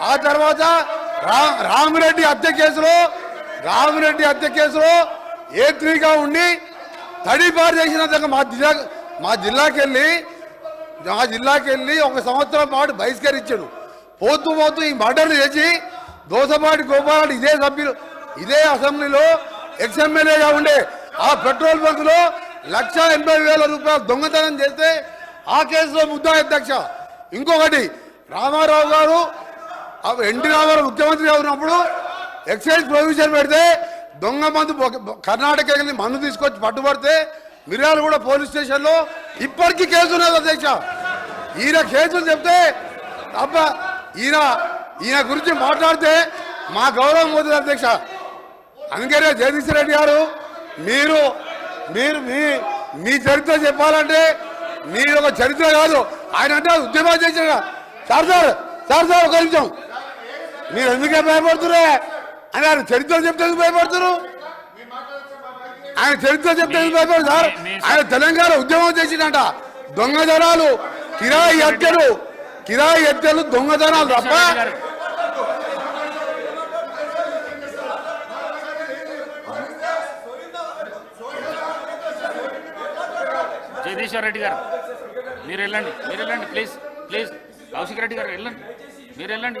ఆ తర్వాత రా రామిరెడ్డి హత్య కేసులో రామిరెడ్డి హత్య కేసులో ఏ త్రీగా ఉండి తడిపారు చేసిన మా జిల్లా మా జిల్లాకి వెళ్ళి మా జిల్లాకి వెళ్ళి ఒక సంవత్సరం పాటు బహిష్కరించాడు. పోతూ పోతూ ఈ మర్డర్లు చేసి దోసపాటి గోపాల్ ఇదే సభ్యులు ఇదే అసెంబ్లీలో ఎక్స్ఎమ్మెల్యేగా ఉండే ఆ పెట్రోల్ బంక్లో లక్ష ఎనభై వేల రూపాయలు దొంగతనం చేస్తే ఆ కేసులో ముద్దా అధ్యక్ష. ఇంకొకటి రామారావు గారు ఆ ఎన్టీ రామారావు ముఖ్యమంత్రిగా ఉన్నప్పుడు ఎక్సైజ్ ప్రొవిజన్ పెడితే దొంగ మందు కర్ణాటక మందు తీసుకొచ్చి పట్టుబడితే మిర్యాలు కూడా పోలీస్ స్టేషన్లో ఇప్పటికీ కేసు ఉన్నది అధ్యక్ష. ఈయన కేసులు చెప్తే అబ్బా ఈయన ఈయన గురించి మాట్లాడితే మా గౌరవం పోతుంది అధ్యక్ష. అందుకనే జగదీశ్వర రెడ్డి గారు మీరు మీరు మీ మీ చరిత్ర చెప్పాలంటే మీరు ఒక చరిత్ర కాదు. ఆయన అంటే ఉద్యమం చేసిన సార్ సార్ సార్ సార్ ఒక నిమిషం. మీరు ఎందుకే భయపడుతురే అని ఆయన చరిత్ర చెప్తే ఎందుకు భయపడుతున్నారు ఆయన చరిత్ర చెప్తే ఎందుకు సార్? ఆయన తెలంగాణ ఉద్యమం చేసిందంట. దొంగతనాలు కిరాయి హత్యలు కిరాయి హత్యలు దొంగతనాలు తప్ప జగదీశ్వర్ రెడ్డి గారు మీరు వెళ్ళండి మీరు వెళ్ళండి ప్లీజ్ ప్లీజ్ కౌశిక్ రెడ్డి గారు వెళ్ళండి మీరు వెళ్ళండి.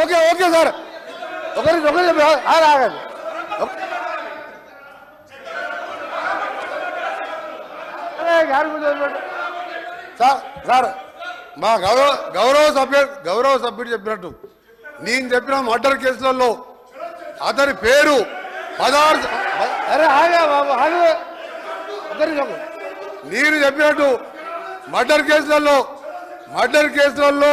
okay okay sir. ఒకరి ఒకరి ఆగండి. సార్ సార్ మా గౌరవ గౌరవ సభ్యుడు గౌరవ సభ్యుడు చెప్పినట్టు. నేను చెప్పిన మర్డర్ కేసులలో అతని పేరు పదహారు అరే ఆగా బాబు ఆగు. నేను చెప్పినట్టు మర్డర్ కేసులలో మర్డర్ కేసులలో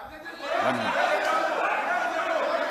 One minute